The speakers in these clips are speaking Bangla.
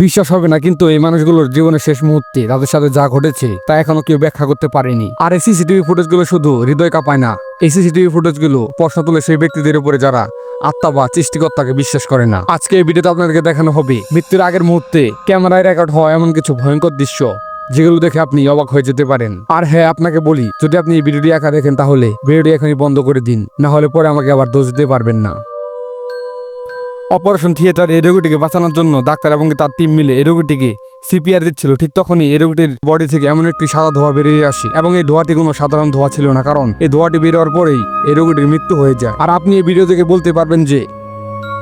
বিশ্বাস হবে না, কিন্তু এই মানুষগুলোর জীবনের শেষ মুহূর্তে তাদের সাথে যা ঘটেছে তা এখনও কেউ ব্যাখ্যা করতে পারেনি। আর এই সিসিটিভি ফুটেজগুলো শুধু হৃদয় কাঁপায় না, এই সিসিটিভি ফুটেজগুলো প্রশ্ন তুলে সেই ব্যক্তিদের উপরে যারা আত্মা বা সৃষ্টিকর্তাকে বিশ্বাস করে না। আজকে এই ভিডিওতে আপনাদেরকে দেখানো হবে মৃত্যুর আগের মুহূর্তে ক্যামেরায় রেকর্ড হওয়া এমন কিছু ভয়ঙ্কর দৃশ্য, যেগুলো দেখে আপনি অবাক হয়ে যেতে পারেন। আর হ্যাঁ আপনাকে বলি, যদি আপনি এই ভিডিওটি একা দেখেন তাহলে ভিডিওটি এখনই বন্ধ করে দিন, না হলে পরে আমাকে আবার দোষ দিতে পারবেন না। অপারেশন থিয়েটার এই রোগীটিকে বাঁচানোর জন্য ডাক্তার এবং তার টিম মিলে এই রোগীটিকে সিপিআর দিচ্ছিল। ঠিক তখনই এই রোগীটির বডি থেকে এমন একটি সাদা ধোয়া বেরিয়ে আসে এবং এই ধোয়াটি কোনো সাধারণ ধোয়া ছিল না, কারণ এই ধোয়াটি বেরোয়ার পরেই এই রোগীটির মৃত্যু হয়ে যায়। আর আপনি এই ভিডিও থেকে বলতে পারবেন যে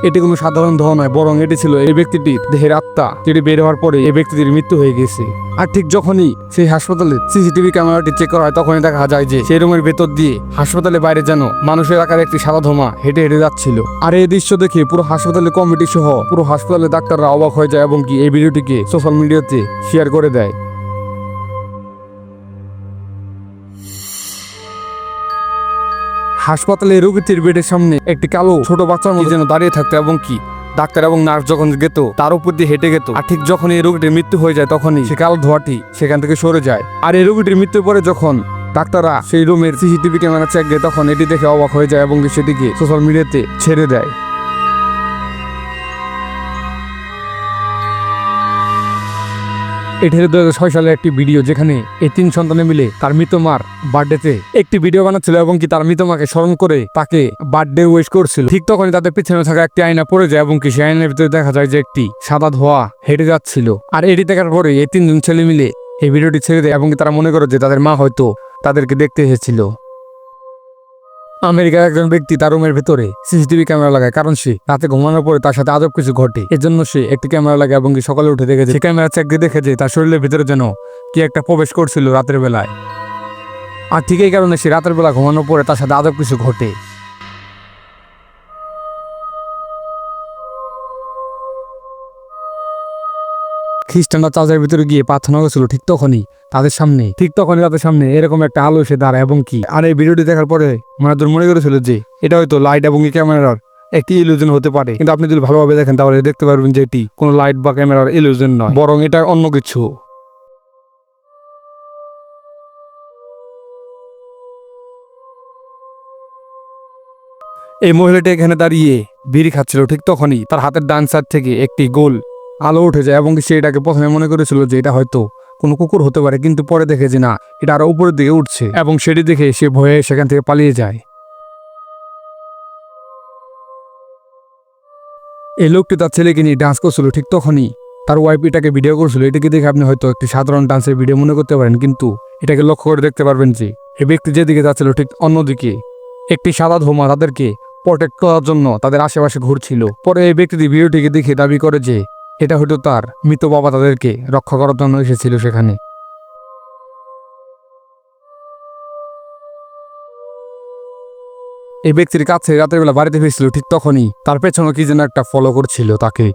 এটি কোনো সাধারণ ধোঁয়া নয়, বরং এটি ছিল এই ব্যক্তিটির দেহের আত্মা, যেটি বের হওয়ার পরে এই ব্যক্তিটির মৃত্যু হয়ে গেছে। আর ঠিক যখনই সেই হাসপাতালে সিসিটিভি ক্যামেরাটি চেক করা হয়, তখনই দেখা যায় যে সেই রুমের ভেতর দিয়ে হাসপাতালের বাইরে যেন মানুষের আকার একটি সাদা ধোঁয়া হেঁটে হেঁটে যাচ্ছিল। আর এই দৃশ্য দেখে পুরো হাসপাতালের কমিটি সহ পুরো হাসপাতালের ডাক্তাররা অবাক হয়ে যায় এবং কি এই ভিডিওটিকে সোশ্যাল মিডিয়াতে শেয়ার করে দেয়। হাসপাতালে রোগীটির বেডের সামনে একটি কালো ছোট বাচ্চার মধ্যে যেন দাঁড়িয়ে থাকতো এবং কি? ডাক্তার এবং নার্স যখন গেত, তার উপর দিয়ে হেঁটে গেত। আর ঠিক যখন এই রোগীটির মৃত্যু হয়ে যায়, তখনই সে কালো ধোয়াটি সেখান থেকে সরে যায়। আর এই রোগীটির মৃত্যুর পরে যখন ডাক্তাররা সেই রুমের সিসিটিভি ক্যামেরা চেক দেয়, তখন এটি দেখে অবাক হয়ে যায় এবং সেটিকে সোশ্যাল মিডিয়াতে ছেড়ে দেয়। এটি দু ছয় সালের একটি ভিডিও যেখানে এই তিন সন্তানে মিলে তার মৃত মার বার্থডেতে একটি ভিডিও বানাচ্ছিল এবং কি তার মৃত মাকে স্মরণ করে তাকে বার্থডে উইশ করছিল। ঠিক তখন তাদের পিছনে থাকা একটি আয়না পড়ে যায় এবং কি সেই আয়নার ভিতরে দেখা যায় যে একটি সাদা ধোয়া হেঁটে যাচ্ছিল। আর এটি দেখার পরে এই তিনজন ছেলে মিলে এই ভিডিওটি ছেড়ে দেয় এবং তারা মনে করে যে তাদের মা হয়তো তাদেরকে দেখতে এসেছিল। আমেরিকার একজন ব্যক্তি তার রুমের ভিতরে সিসিটিভি ক্যামেরা লাগায়, কারণ সে রাতে ঘুমানোর পরে তার সাথে আজব কিছু ঘটে। এজন্য সে একটি ক্যামেরা লাগে এবং সকালে উঠে দেখে যে ক্যামেরা চেক দিয়ে দেখে যে তার শরীরের ভিতরে যেন কি একটা প্রবেশ করছিল রাতের বেলায়। আর ঠিক এই কারণে সে রাতের বেলা ঘুমানোর পরে তার সাথে আজব কিছু ঘটে। খ্রিস্টানরা চার্চের ভিতরে গিয়ে প্রার্থনা করেছিল, ঠিক তখনই, তাদের সামনে, ঠিক তখনই তাদের সামনে এরকম একটা আলো এসে দাঁড়ায়, এবং কি? আর এই ভিডিওটি দেখার পরে মানুষজন মনে করেছিল যে, এটা হয়তো লাইট এবং ক্যামেরার একটি ইলুজন হতে পারে। কিন্তু আপনি যদি ভালোভাবে দেখেন, তাহলে দেখতে পারবেন যে এটি কোনো লাইট বা ক্যামেরার ইলুজন নয়, বরং এটা অন্য কিছু। এই মহিলাটি এখানে দাঁড়িয়ে বিড়ি খাচ্ছিল, ঠিক তখনই তার হাতের ডান সাইড থেকে একটি গোল আলো উঠে যায় এবং সে এটাকে প্রথমে মনে করেছিল যে এটা হয়তো কোনো কুকুর হতে পারে, কিন্তু পরে দেখে যে না, এটা আরও উপরের দিকে উঠছে এবং সেটি দেখে সে ভয়ে সেখান থেকে পালিয়ে যায়। এই লোকটি তার ছেলেকে নিয়ে ডান্স করছিল ঠিক তখনই। তার ওয়াইফ এটাকে ভিডিও করছিল। এটাকে দেখে আপনি হয়তো একটি সাধারণ ডান্সের ভিডিও মনে করতে পারেন, কিন্তু এটাকে লক্ষ্য করে দেখতে পারবেন যে এই ব্যক্তি যেদিকে যাচ্ছিল ঠিক অন্যদিকে একটি সাদা ধোমা তাদেরকে প্রোটেক্ট করার জন্য তাদের আশেপাশে ঘুরছিল। পরে এই ব্যক্তিটি ভিডিওটিকে দেখে দাবি করে যে এটা হয়তো তার মৃত বাবা তাদেরকে রক্ষা করার জন্য এসেছিল সেখানে। এই ব্যক্তির কাছে রাতের বেলা বাড়িতে ফিরছিল, ঠিক তখনই তার পেছনে কি যেন একটা ফলো করছিল তাকে।